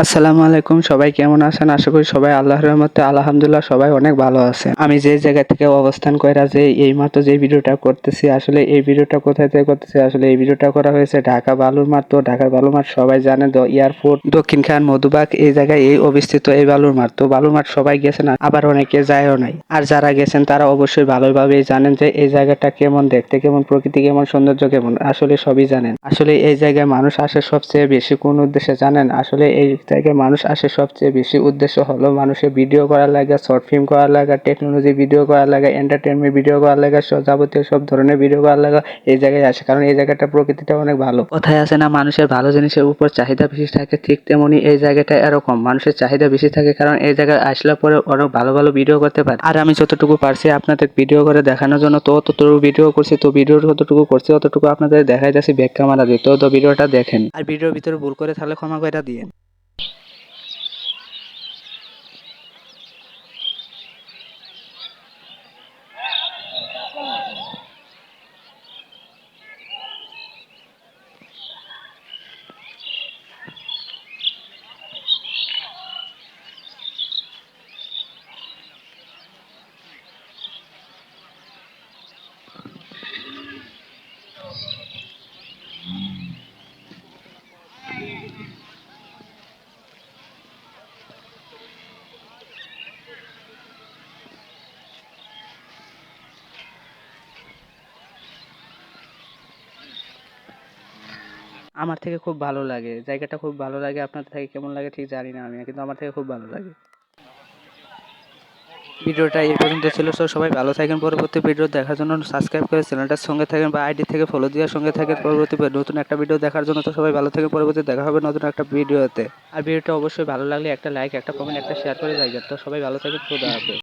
আসসালামু আলাইকুম, সবাই কেমন আছেন? আশা করি সবাই আল্লাহর রহমতে, আলহামদুলিল্লাহ সবাই অনেক ভালো আছে। আমি যে জায়গা থেকে অবস্থান কইরা যে এই মাত্র যে ভিডিওটা করতেছি, আসলে এই ভিডিওটা কোথায় থেকে করতেছি? আসলে এই ভিডিওটা করা হয়েছে ঢাকা বালুর মাঠ তো ঢাকার বালুর মাঠ সবাই জানে এয়ারপোর্ট, দক্ষিণ খান, মধুবাগ, এই জায়গায় এই অবস্থিত এই বালুর মাঠ তো বালুর মাঠ সবাই গেছেন, আবার অনেকে যায়ও নাই। আর যারা গেছেন, তারা অবশ্যই ভালোভাবেই জানেন যে এই জায়গাটা কেমন, দেখতে কেমন, প্রকৃতি কেমন, সৌন্দর্য কেমন, আসলে সবই জানেন। আসলে এই জায়গায় মানুষ আসে সবচেয়ে বেশি, কোন উদ্দেশ্যে জানেন? আসলে এই জায়গায় মানুষ আসে সবচেয়ে বেশি উদ্দেশ্য হলো মানুষের ভিডিও করার লাগে শর্ট ফিল্ম করার লাগে টেকনোলজি ভিডিও করার লাগে এন্টারটেনমেন্ট ভিডিও করার লাগে সব যাবতীয় সব ধরনের ভিডিও করার লাগে এই জায়গায় আসে। কারণ এই জায়গাটা প্রকৃতিটা অনেক ভালো। কথায় আছে না মানুষের ভালো জিনিসের উপর চাহিদা বেশি থাকে ঠিক তেমনি এই জায়গাটা এরকম মানুষের চাহিদা বেশি থাকে কারণ এই জায়গায় আসলে পরে অনেক ভালো ভালো ভিডিও করতে পারে। আর আমি যতটুকু পারছি আপনাদের ভিডিও করে দেখানোর জন্য তো ততটুকু ভিডিও করছি তো ভিডিও যতটুকু করছি ততটুকু আপনাদের দেখাই যাচ্ছি ব্যাক ক্যামেরা দিয়ে। তো তো ভিডিওটা দেখেন। আর ভিডিওর ভিতরে ভুল করে তাহলে ক্ষমা করে দিয়ে আমার থেকে খুব ভালো লাগে। জায়গাটা খুব ভালো লাগে আপনার থেকে কেমন লাগে ঠিক জানি না আমি, কিন্তু আমার থেকে খুব ভালো লাগে। ভিডিওটা এই পর্যন্ত ছিল তো সবাই ভালো থাকেন, পরবর্তী ভিডিও দেখার জন্য সাবস্ক্রাইব করে চ্যানেলটার সঙ্গে থাকেন বা আইডি থেকে ফলো দেওয়ার সঙ্গে থাকেন। পরবর্তী নতুন একটা ভিডিও দেখার জন্য তো সবাই ভালো থাকেন, পরবর্তী দেখা হবে নতুন একটা ভিডিওতে। আর ভিডিওটা অবশ্যই ভালো লাগলে একটা লাইক একটা কমেন্ট একটা শেয়ার করে যাই তো সবাই ভালো থাকেন হাফেজ।